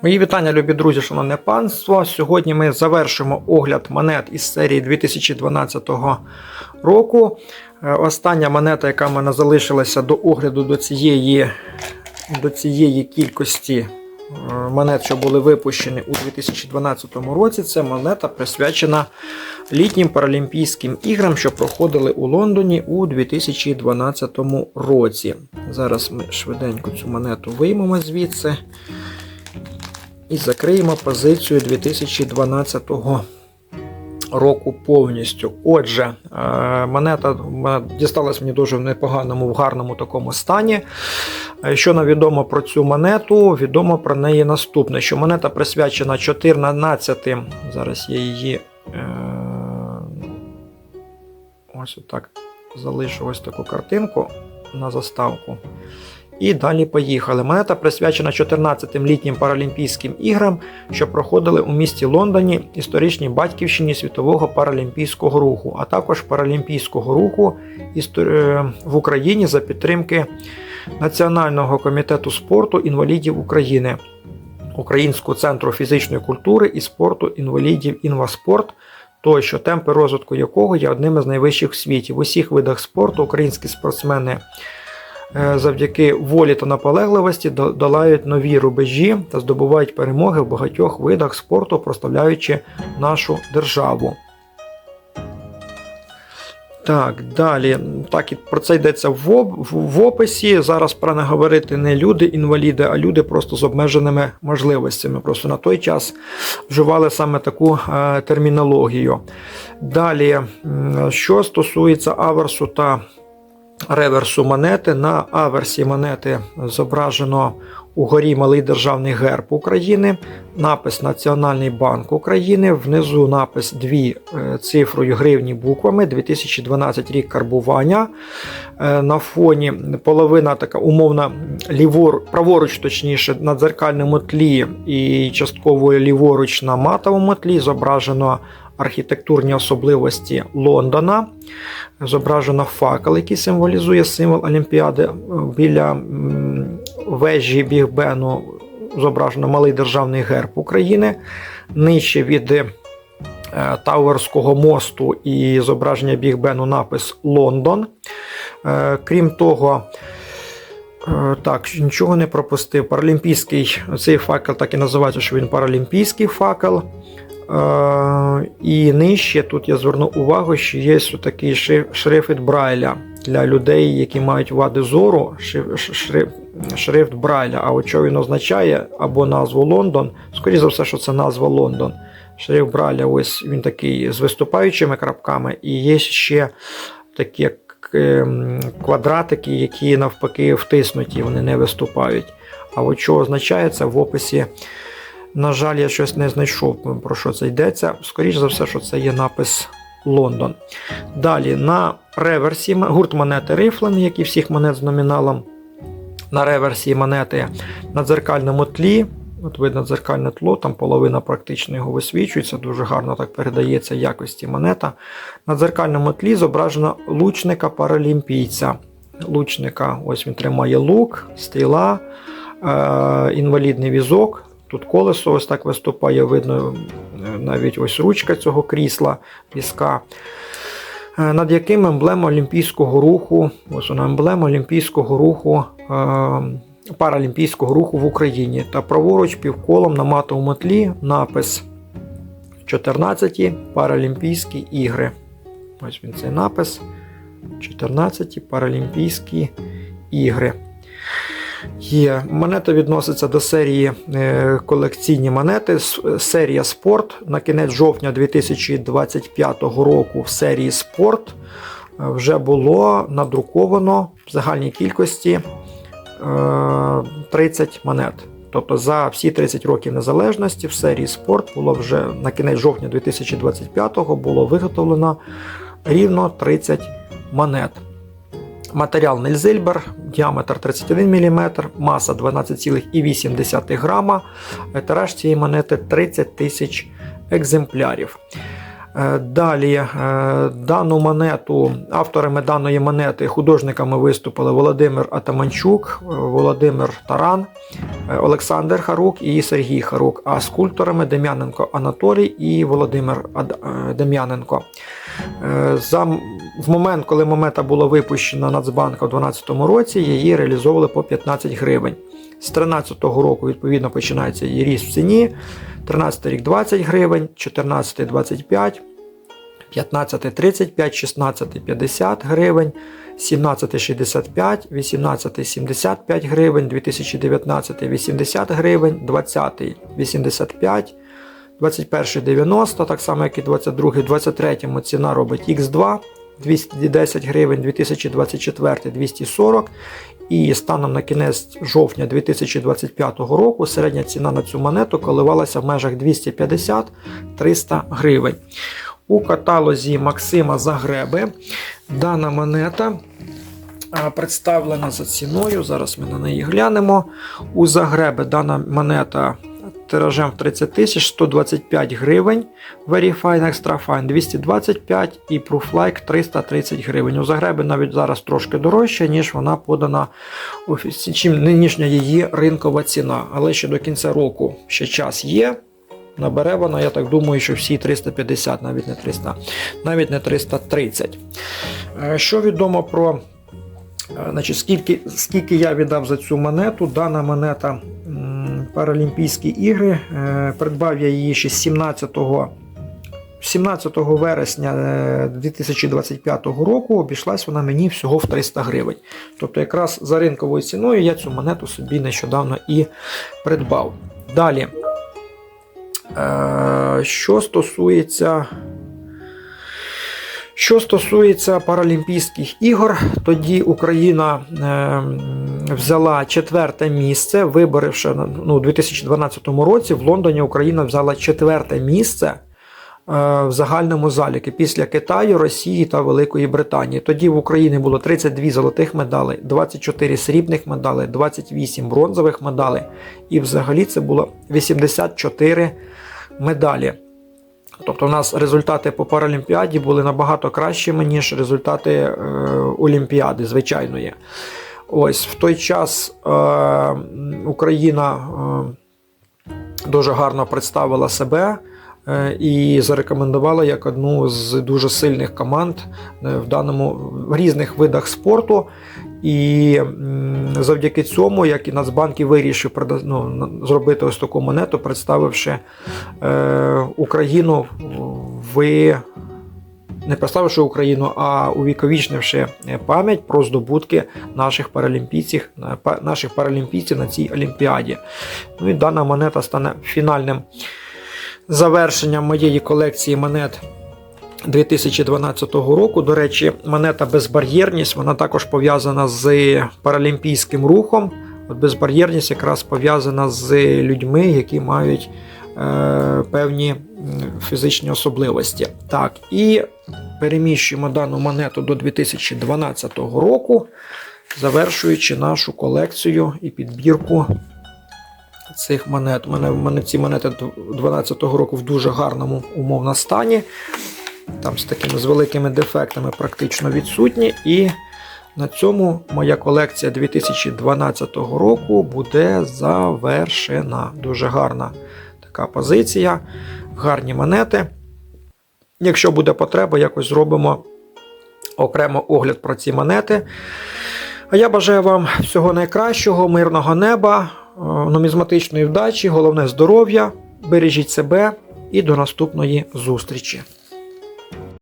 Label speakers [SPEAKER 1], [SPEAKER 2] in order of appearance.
[SPEAKER 1] Мої вітання, любі друзі, шановне панство. Сьогодні ми завершимо огляд монет із серії 2012 року. Е, Остання монета, яка в мене залишилася до огляду до цієї, до цієї кількості е, монет, що були випущені у 2012 році, це монета присвячена літнім Паралімпійським іграм, що проходили у Лондоні у 2012 році. Зараз ми швиденько цю монету виймемо звідси і закриємо позицію 2012 року повністю. Отже, е, монета дісталась мені дуже в непоганому, в гарному такому стані. Е, Що нам відомо про цю монету? Відомо про неї наступне: що монета присвячена 14. Зараз я її. Е, ось отак залишу ось таку картинку на заставку. І далі поїхали. Монета присвячена 14-тим літнім Паралімпійським іграм, що проходили у місті Лондоні, історичній батьківщині світового паралімпійського руху, а також паралімпійського руху в Україні за підтримки Національного комітету спорту інвалідів України, Українського центру фізичної культури і спорту інвалідів Інваспорт. Тощо, темпи розвитку якого є одним із найвищих в світі. В усіх видах спорту українські спортсмени завдяки волі та наполегливості долають нові рубежі та здобувають перемоги в багатьох видах спорту, проставляючи нашу державу. Так, далі. Так, і про це йдеться в, описі. Зараз про не говорити не люди-інваліди, а люди просто з обмеженими можливостями. Просто на той час вживали саме таку е, термінологію. Далі, що стосується аверсу та реверсу монети. На аверсі монети зображено угорі малий державний герб України, напис Національний банк України, внизу напис дві цифрою гривні буквами, 2012 рік карбування. На фоні половина така умовна лівор, праворуч, точніше, на дзеркальному тлі і частково ліворуч на матовому тлі зображено архітектурні особливості Лондона. Зображено факел, який символізує символ Олімпіади. Біля вежі Бігбену зображено малий державний герб України. Нижче від Тауерського мосту і зображення Бігбену напис Лондон. Крім того, так, нічого не пропустив. Паралімпійський цей факел так і називається, що він паралімпійський факел. І нижче тут я зверну увагу, що є такий шрифт Брайля для людей, які мають вади зору, шрифт Брайля. А от що він означає або назву Лондон, скоріше за все, що це назва Лондон. Шрифт Брайля, ось він такий з виступаючими крапками, і є ще такі квадратики, які навпаки втиснуті, вони не виступають. А от що означає це в описі. На жаль, я щось не знайшов, про що це йдеться. Скоріше за все, що це є напис Лондон. Далі на реверсі гурт монети Рифлен, як і всіх монет з номіналом. На реверсі монети на дзеркальному тлі. От видно дзеркальне тло, там половина практично його висвічується, дуже гарно так передається якості монета. На дзеркальному тлі зображено лучника паралімпійця. Лучника, ось він тримає лук, стріла, е- інвалідний візок. Тут колесо ось так виступає, видно навіть ось ручка цього крісла візка, над яким емблема Олімпійського руху, ось вона емблема Олімпійського руху, паралімпійського руху в Україні. Та праворуч півколом на матовому тлі напис 14-ті Паралімпійські ігри. Ось він цей напис. 14-ті Паралімпійські ігри. Є монета відноситься до серії е, колекційні монети. Серія Спорт на кінець жовтня 2025 року в серії Спорт е, вже було надруковано в загальній кількості 30 е, монет. Тобто за всі 30 років незалежності в серії Спорт було вже на кінець жовтня 2025 було виготовлено рівно 30 монет. Матеріал Нельзильбер, діаметр 31 мм, маса 12,8 грама. Тираж цієї монети 30 тисяч екземплярів. Е, Далі е, дану монету, авторами даної монети, художниками виступили Володимир Атаманчук, е, Володимир Таран, Олександр Харук і Сергій Харук, а скульпторами Дем'яненко Анатолій і Володимир Дем'яненко. За, в момент, коли монета була випущена Нацбанка у 2012 році, її реалізовували по 15 гривень. З 2013 року, відповідно, починається її ріст в ціні. 13 рік 20 гривень, 14 25, 15 35, 16 50 гривень, 17 65, 18 75 гривень, 2019 80 гривень, 20 85, 21 90, так само як і 22, 23 ціна робить X2 210 гривень, 2024 240 і станом на кінець жовтня 2025 року середня ціна на цю монету коливалася в межах 250-300 гривень. У каталозі Максима Загреби дана монета представлена за ціною. Зараз ми на неї глянемо. У Загреби дана монета тиражем в 30 тисяч 125 гривень. Verifine Extra Fine 225 і Prooflike 330 гривень. У Загреби навіть зараз трошки дорожче, ніж вона подана чим нинішня її ринкова ціна. Але ще до кінця року ще час є. Набере вона, я так думаю, що всі 350, навіть не 300, навіть не 330. Е, Що відомо про Е, Значить, скільки, скільки я віддав за цю монету? Дана монета Паралімпійські ігри. Е, Придбав я її ще 17 17 вересня е, 2025 року обійшлась вона мені всього в 300 гривень. Тобто, якраз за ринковою ціною я цю монету собі нещодавно і придбав. Далі, е, що стосується. Що стосується Паралімпійських ігор, тоді Україна е, взяла четверте місце, виборивши ну, у 2012 році в Лондоні Україна взяла четверте місце е, в загальному заліки після Китаю, Росії та Великої Британії. Тоді в Україні було 32 золотих медалей, 24 срібних медалей, 28 бронзових медалей, і взагалі це було 84 медалі. Тобто, у нас результати по Паралімпіаді були набагато кращими, ніж результати е, Олімпіади звичайної. Ось в той час е, Україна е, дуже гарно представила себе е, і зарекомендувала як одну з дуже сильних команд е, в даному в різних видах спорту. І завдяки цьому, як і Нацбанк і вирішив ну, зробити ось таку монету, представивши е, Україну в не представивши Україну, а увіковічнивши е, пам'ять про здобутки наших паралімпійців, па- наших паралімпійців на цій олімпіаді. Ну і дана монета стане фінальним завершенням моєї колекції монет 2012 року. До речі, монета безбар'єрність, вона також пов'язана з паралімпійським рухом. От безбар'єрність якраз пов'язана з людьми, які мають е, певні фізичні особливості. Так, і переміщуємо дану монету до 2012 року, завершуючи нашу колекцію і підбірку цих монет. У мене, мене ці монети 2012 року в дуже гарному умовно стані. Там з такими з великими дефектами практично відсутні. І на цьому моя колекція 2012 року буде завершена. Дуже гарна така позиція, гарні монети. Якщо буде потреба, якось зробимо окремо огляд про ці монети. А я бажаю вам всього найкращого, мирного неба, е, нумізматичної вдачі, головне здоров'я. Бережіть себе і до наступної зустрічі.